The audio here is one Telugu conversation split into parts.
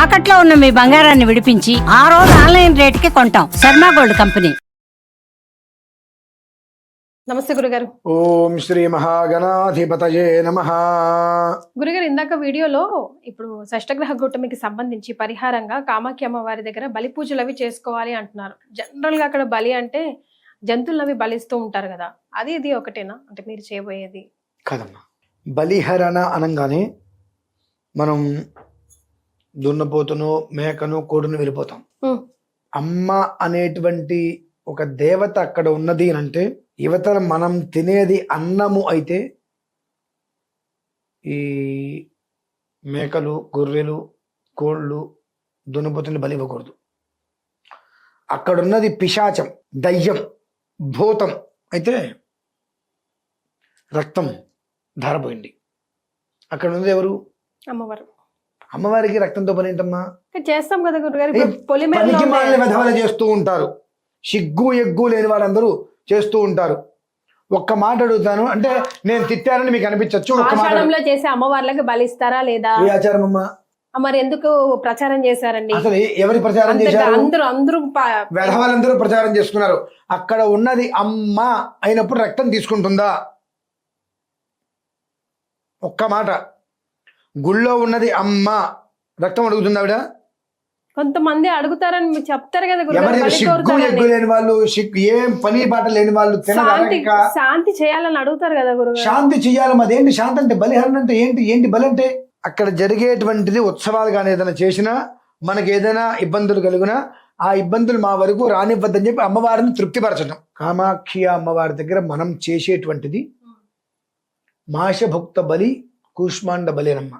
తాకట్లో ఉన్న మీ బంగారాన్ని విడిపించి ఆ రోజు ఆన్లైన్ రేటుకి కొంటాం. Sharma gold company. నమస్తే గురుగారు. ఓం శ్రీ మహాగణాధిపతయే నమ. గురుగారు ఇందాక వీడియోలో ఇప్పుడు షష్టగ్రహ కూటమికి సంబంధించి పరిహారంగా కామాఖ్య అమ్మవారి దగ్గర బలి పూజలు అవి చేసుకోవాలి అంటున్నారు. జనరల్గా అక్కడ బలి అంటే జంతువులు అవి బలిస్తూ ఉంటారు కదా. అది ఇది ఒకటేనా? అంటే మీరు చేయబోయేది. కదమ్మా. బలిహరణ అనగానే మనం దున్నపోతును మేకను కోడును వెళ్ళిపోతాం. అమ్మ అనేటువంటి ఒక దేవత అక్కడ ఉన్నది అని అంటే యువతల మనం తినేది అన్నము అయితే ఈ మేకలు గొర్రెలు కోళ్ళు దున్నపోతుని బలి ఇవ్వకూడదు. అక్కడ ఉన్నది పిశాచం దయ్యం భూతం అయితే రక్తం ధారపోయింది. అక్కడ ఉన్నది ఎవరు? అమ్మవారు. అమ్మవారికి రక్తంతో పని ఏంటమ్మా చేస్తాం కదా పనికి మాలిన చేస్తూ ఉంటారు. సిగ్గు ఎగ్గు లేని వారందరూ చేస్తూ ఉంటారు. ఒక్క మాట అడుగుతాను. అంటే నేను తిట్టానని మీకు అనిపించవచ్చు ఒక్క మాట ఆషాఢంలో చేసే అమ్మవార్లకి బలిస్తారా లేదా? ఏ ఆచారం అమ్మా? మరి ఎందుకు ప్రచారం చేశారండి? అసలు ఎవరి ప్రచారం చేశారు? అందరూ అందరూ వెధవలందరూ ప్రచారం చేసుకున్నారు అక్కడ ఉన్నది అమ్మ అయినప్పుడు రక్తం తీసుకుంటుందా? ఒక్క మాట. గుళ్ళో ఉన్నది అమ్మ. రక్తం అడుగుతుందా ఆవిడ? కొంతమంది అడుగుతారని చెప్తారు కదా ఎవరైనా సిగ్గు. ఎగ్గు లేని వాళ్ళు సిగ్గు ఏం పని బాట లేని వాళ్ళు శాంతి తినక శాంతి చేయాలని అడుగుతారు కదా గురుగారు. శాంతి చెయ్యాలి మరి ఏంటి శాంతి అంటే బలిహరణ అంటే ఏంటి ఏంటి బలి అంటే? అక్కడ జరిగేటువంటిది ఉత్సవాలు కానీ ఏదైనా చేసినా మనకి ఏదైనా ఇబ్బందులు కలిగినా ఆ ఇబ్బందులు మా వరకు రానివ్వద్దని చెప్పి అమ్మవారిని తృప్తిపరచడం కామాక్షి అమ్మవారి దగ్గర మనం చేసేటువంటిది మాషభుక్త బలి కూష్మాండ బలినమ్మ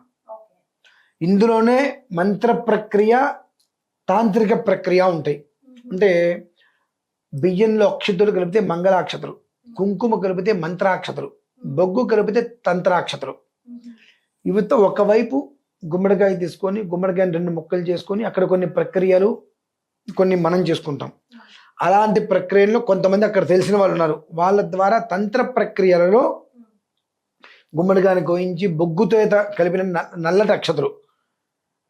ఇందులోనే మంత్ర ప్రక్రియ తాంత్రిక ప్రక్రియ ఉంటాయి. అంటే బియ్యంలో అక్షతులు కలిపితే మంగళాక్షతలు కుంకుమ కలిపితే మంత్రాక్షతలు బొగ్గు కలిపితే తంత్రాక్షతలు. ఇవితో ఒకవైపు గుమ్మడికాయ తీసుకొని గుమ్మడికాయని రెండు ముక్కలు చేసుకొని అక్కడ కొన్ని ప్రక్రియలు కొన్ని మనం చేసుకుంటాం. అలాంటి ప్రక్రియల్లో కొంతమంది అక్కడ తెలిసిన వాళ్ళు ఉన్నారు. వాళ్ళ ద్వారా తంత్ర ప్రక్రియలలో గుమ్మడికాయని కోయించి బొగ్గుతో కలిపిన న- నల్లటి అక్షతులు.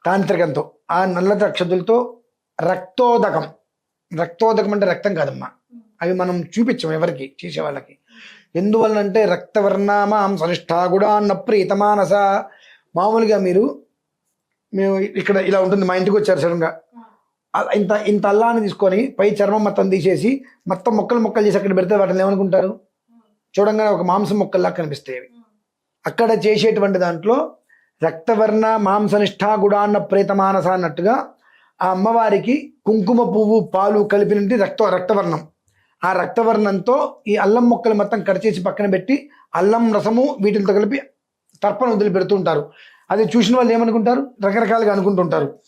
తాంత్రికంతో. ఆ నల్లటి అక్షతులతో రక్తోదకం. రక్తోదకం అంటే రక్తం కాదమ్మా. అవి మనం చూపించాం ఎవరికి చేసే వాళ్ళకి. ఎందువల్లంటే రక్తవర్ణామాం సనిష్టా కూడా అన్న ప్రీతమానస. మామూలుగా మీరు మేము ఇక్కడ ఇలా ఉంటుంది మా ఇంటికి వచ్చారు సడన్గా ఇంత ఇంత అల్లాన్ని తీసుకొని పై చర్మం మొత్తం తీసేసి మొత్తం మొక్కలు మొక్కలు చేసి అక్కడ పెడితే వాటిని ఏమనుకుంటారు? చూడంగానే ఒక మాంసం మొక్కల్లా కనిపిస్తాయి అవి. అక్కడ చేసేటువంటి దాంట్లో రక్తవర్ణ మాంసనిష్ఠా గుడాన్న ప్రేతమానస అన్నట్టుగా ఆ అమ్మవారికి కుంకుమ పువ్వు పాలు కలిపినట్టు రక్త రక్తవర్ణం. ఆ రక్తవర్ణంతో ఈ అల్లం మొక్కలు మొత్తం కట్ చేసి పక్కన పెట్టి అల్లం రసము వీటితో కలిపి తర్పణ వదిలి పెడుతుంటారు అది చూసిన వాళ్ళు ఏమనుకుంటారు? రకరకాలుగా అనుకుంటుంటారు.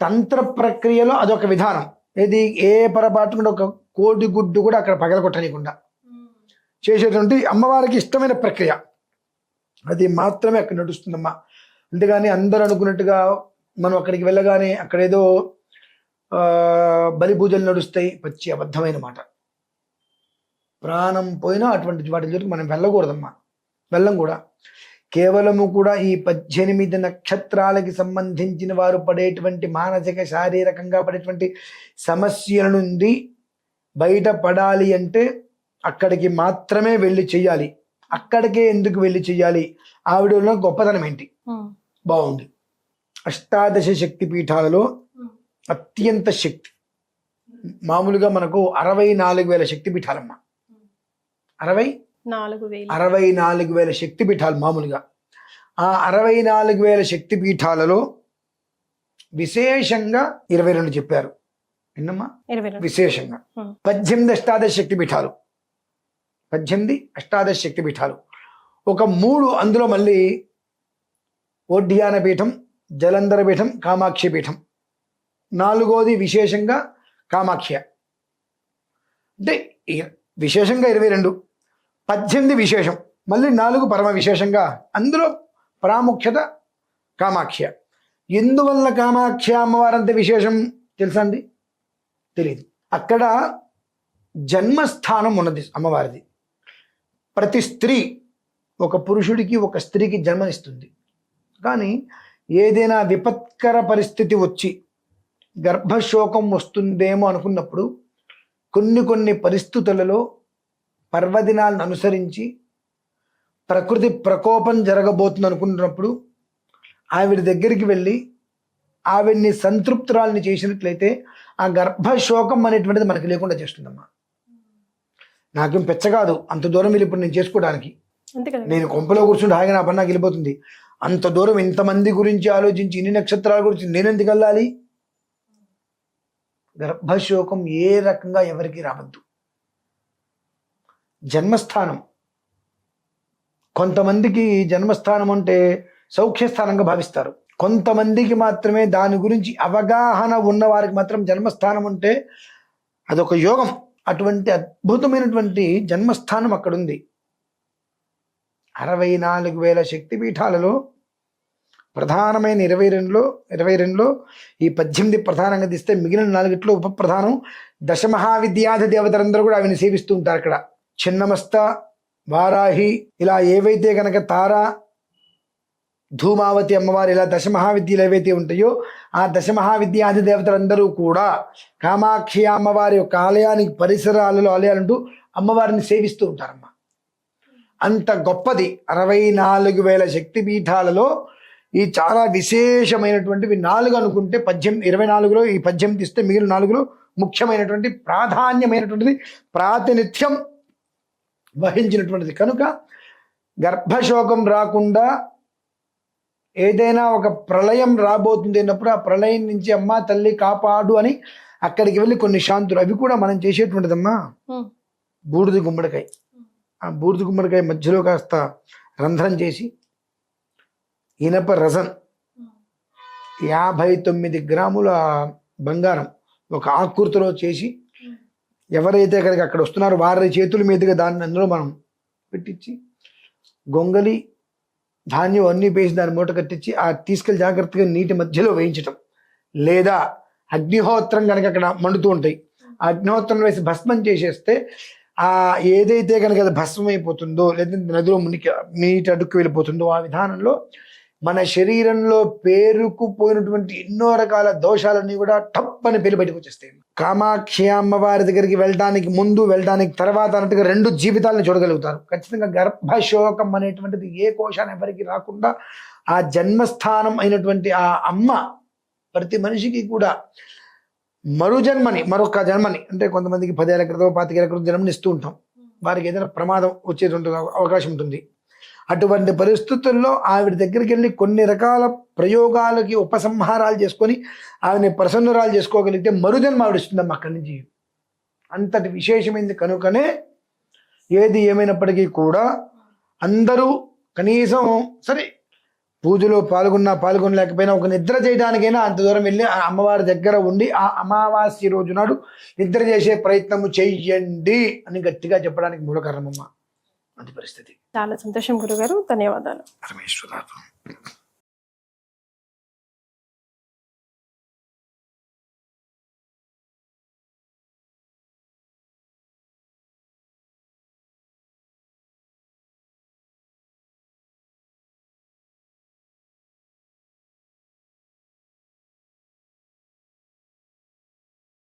తంత్ర ప్రక్రియలో అదొక విధానం. ఇది ఏ పొరపాటు కూడా ఒక కోడి గుడ్డు కూడా అక్కడ పగలగొట్టనీయకుండా. చేసేటువంటి అమ్మవారికి ఇష్టమైన ప్రక్రియ. అది మాత్రమే అక్కడ నడుస్తుందమ్మా. అంతేగాని అందరూ అనుకున్నట్టుగా మనం అక్కడికి వెళ్ళగానే అక్కడేదో బలి పూజలు నడుస్తాయి. పచ్చి అబద్ధమైన మాట. ప్రాణం పోయినా అటువంటి వాటి జోలికి మనం వెళ్ళకూడదమ్మా. వెళ్ళం కూడా. కేవలము కూడా ఈ పద్దెనిమిది నక్షత్రాలకి సంబంధించిన వారు పడేటువంటి మానసిక శారీరకంగా పడేటువంటి సమస్యల నుండి బయటపడాలి అంటే అక్కడికి మాత్రమే వెళ్ళి చేయాలి. అక్కడికే ఎందుకు వెళ్ళి చెయ్యాలి? ఆవిడలో గొప్పతనం ఏంటి? బాగుంది. అష్టాదశ శక్తి పీఠాలలో అత్యంత శక్తి. మామూలుగా మనకు అరవై నాలుగు వేల శక్తి పీఠాలమ్మ అరవై? నాలుగు వేలు. అరవై నాలుగు వేల శక్తి పీఠాలు మామూలుగా. ఆ అరవై నాలుగు వేల శక్తి పీఠాలలో విశేషంగా ఇరవై రెండు చెప్పారు. విన్నమ్మా? విశేషంగా. పద్దెనిమిది అష్టాదశ శక్తి పీఠాలు పద్దెనిమిది అష్టాదశ శక్తి పీఠాలు ఒక మూడు అందులో మళ్ళీ ఓడ్యాన పీఠం జలంధర పీఠం కామాక్షి పీఠం. నాలుగోది విశేషంగా కామాఖ్య అంటే విశేషంగా ఇరవై రెండు. పద్దెనిమిది విశేషం. మళ్ళీ నాలుగు పరమ విశేషంగా అందులో ప్రాముఖ్యత కామాఖ్య ఎందువల్ల కామాఖ్య అమ్మవారంత విశేషం తెలుసా అండి? తెలియదు అక్కడ జన్మస్థానం ఉన్నది అమ్మవారిది. ప్రతి స్త్రీ ఒక పురుషుడికి ఒక స్త్రీకి జన్మనిస్తుంది కానీ ఏదైనా విపత్కర పరిస్థితి వచ్చి గర్భశోకం వస్తుందేమో అనుకున్నప్పుడు కొన్ని కొన్ని పరిస్థితులలో పర్వదినాలను అనుసరించి ప్రకృతి ప్రకోపం జరగబోతుంది అనుకున్నప్పుడు ఆవిడ దగ్గరికి వెళ్ళి ఆవిడ్ని సంతృప్తురాల్ని చేసినట్లయితే ఆ గర్భశోకం అనేటువంటిది మనకి లేకుండా చేస్తుందమ్మా. నాకేం పెచ్చ కాదు. అంత దూరం వెళ్ళి ఇప్పుడు నేను చేసుకోవడానికి. నేను కొంపలో కూర్చుంటే హాయిగా నా పని నాకు వెళ్ళిపోతుంది. అంత దూరం ఇంతమంది గురించి ఆలోచించి ఇన్ని నక్షత్రాల గురించి నేను ఎందుకు వెళ్ళాలి? గర్భశోకం ఏ రకంగా ఎవరికి రావద్దు. జన్మస్థానం. కొంతమందికి జన్మస్థానం అంటే సౌఖ్యస్థానంగా భావిస్తారు. కొంతమందికి మాత్రమే దాని గురించి అవగాహన ఉన్న వారికి మాత్రం జన్మస్థానం అంటే అదొక యోగం. అటువంటి అద్భుతమైనటువంటి జన్మస్థానం అక్కడ ఉంది అరవై నాలుగు వేల శక్తిపీఠాలలో ప్రధానమైన ఇరవై రెండులో ఇరవై రెండులో ఈ పద్దెనిమిది ప్రధానంగా తీస్తే మిగిలిన నాలుగిట్లో ఉప ప్రధానం దశమహావిద్యాధి దేవతలందరూ కూడా ఆవిని సేవిస్తూ ఉంటారు అక్కడ. చిన్నమస్త వారాహి ఇలా ఏవైతే కనుక తార ధూమావతి అమ్మవారు ఇలా దశమహావిద్యలు ఏవైతే ఉంటాయో ఆ దశమహావిద్యాధి దేవతలందరూ కూడా కామాక్షి అమ్మవారి యొక్క ఆలయానికి పరిసరాలలో ఆలయాలంటూ అమ్మవారిని సేవిస్తూ ఉంటారమ్మ. అంత గొప్పది. అరవై నాలుగు వేల శక్తి పీఠాలలో ఈ చాలా విశేషమైనటువంటివి నాలుగు అనుకుంటే పద్దెనిమిది ఇరవై నాలుగులో ఈ పద్దెనిమిది ఇస్తే మిగిలిన నాలుగులో ముఖ్యమైనటువంటి ప్రాధాన్యమైనటువంటిది ప్రాతినిధ్యం వహించినటువంటిది. కనుక గర్భశోకం రాకుండా ఏదైనా ఒక ప్రళయం రాబోతుంది అన్నప్పుడు ఆ ప్రళయం నుంచి అమ్మ తల్లి కాపాడు అని అక్కడికి వెళ్ళి కొన్ని శాంతులు అవి కూడా మనం చేసేటువంటిదమ్మా. బూడిద గుమ్మడికాయ. ఆ బూడిద గుమ్మడికాయ మధ్యలో కాస్త రంధ్రం చేసి ఇనప రజన్ యాభై తొమ్మిది గ్రాముల బంగారం ఒక ఆకృతిలో చేసి ఎవరైతే కనుక అక్కడ వస్తున్నారో వారి చేతుల మీదుగా దాన్ని అందులో మనం పెట్టించి గొంగలి ధాన్యం అన్నీ వేసి దాన్ని మూట కట్టించి ఆ తీసుకెళ్ళి జాగ్రత్తగా నీటి మధ్యలో వేయించటం. లేదా అగ్నిహోత్రం కనుక అక్కడ మండుతూ ఉంటాయి. ఆ అగ్నిహోత్రం వేసి భస్మం చేసేస్తే ఆ ఏదైతే కనుక అది భస్మం అయిపోతుందో లేదంటే నదిలో మునికి నీటి అడుక్కు వెళ్ళిపోతుందో ఆ విధానంలో మన శరీరంలో పేరుకుపోయినటువంటి ఎన్నో రకాల దోషాలన్నీ కూడా టప్పని పేరు బయటకు వచ్చేస్తాయి. కామాక్షి అమ్మవారి దగ్గరికి వెళ్ళడానికి ముందు వెళ్ళడానికి తర్వాత అన్నట్టుగా రెండు జీవితాలను చూడగలుగుతారు. ఖచ్చితంగా గర్భశోకం అనేటువంటిది ఏ కోశాన్ని ఎవరికి రాకుండా ఆ జన్మస్థానం అయినటువంటి ఆ అమ్మ ప్రతి మనిషికి కూడా మరు జన్మని మరొక జన్మని అంటే కొంతమందికి పదేళ్ళ క్రితం పాతికేళ్ళ క్రితం జన్మని ఇస్తూ ఉంటాం. వారికి ఏదైనా ప్రమాదం వచ్చేటువంటి అవకాశం ఉంటుంది. అటువంటి పరిస్థితుల్లో ఆవిడ దగ్గరికి వెళ్ళి కొన్ని రకాల ప్రయోగాలకి ఉపసంహారాలు చేసుకొని ఆవిడని ప్రసన్నురాలు చేసుకోగలిగితే మరుజన్మ ఆవిడ ఇస్తుందమ్మ అక్కడి నుంచి. అంతటి విశేషమైంది కనుకనే ఏది ఏమైనప్పటికీ కూడా అందరూ కనీసం సరే పూజలో పాల్గొన్నా పాల్గొనలేకపోయినా ఒక నిద్ర చేయడానికైనా అంత దూరం వెళ్ళి ఆ అమ్మవారి దగ్గర ఉండి ఆ అమావాస్య రోజు నాడు నిద్ర చేసే ప్రయత్నము చెయ్యండి అని గట్టిగా చెప్పడానికి మూల కారణమమ్మ అది పరిస్థితి. చాలా సంతోషం గురుగారు. ధన్యవాదాలు. పరమేశ్వరాత్మ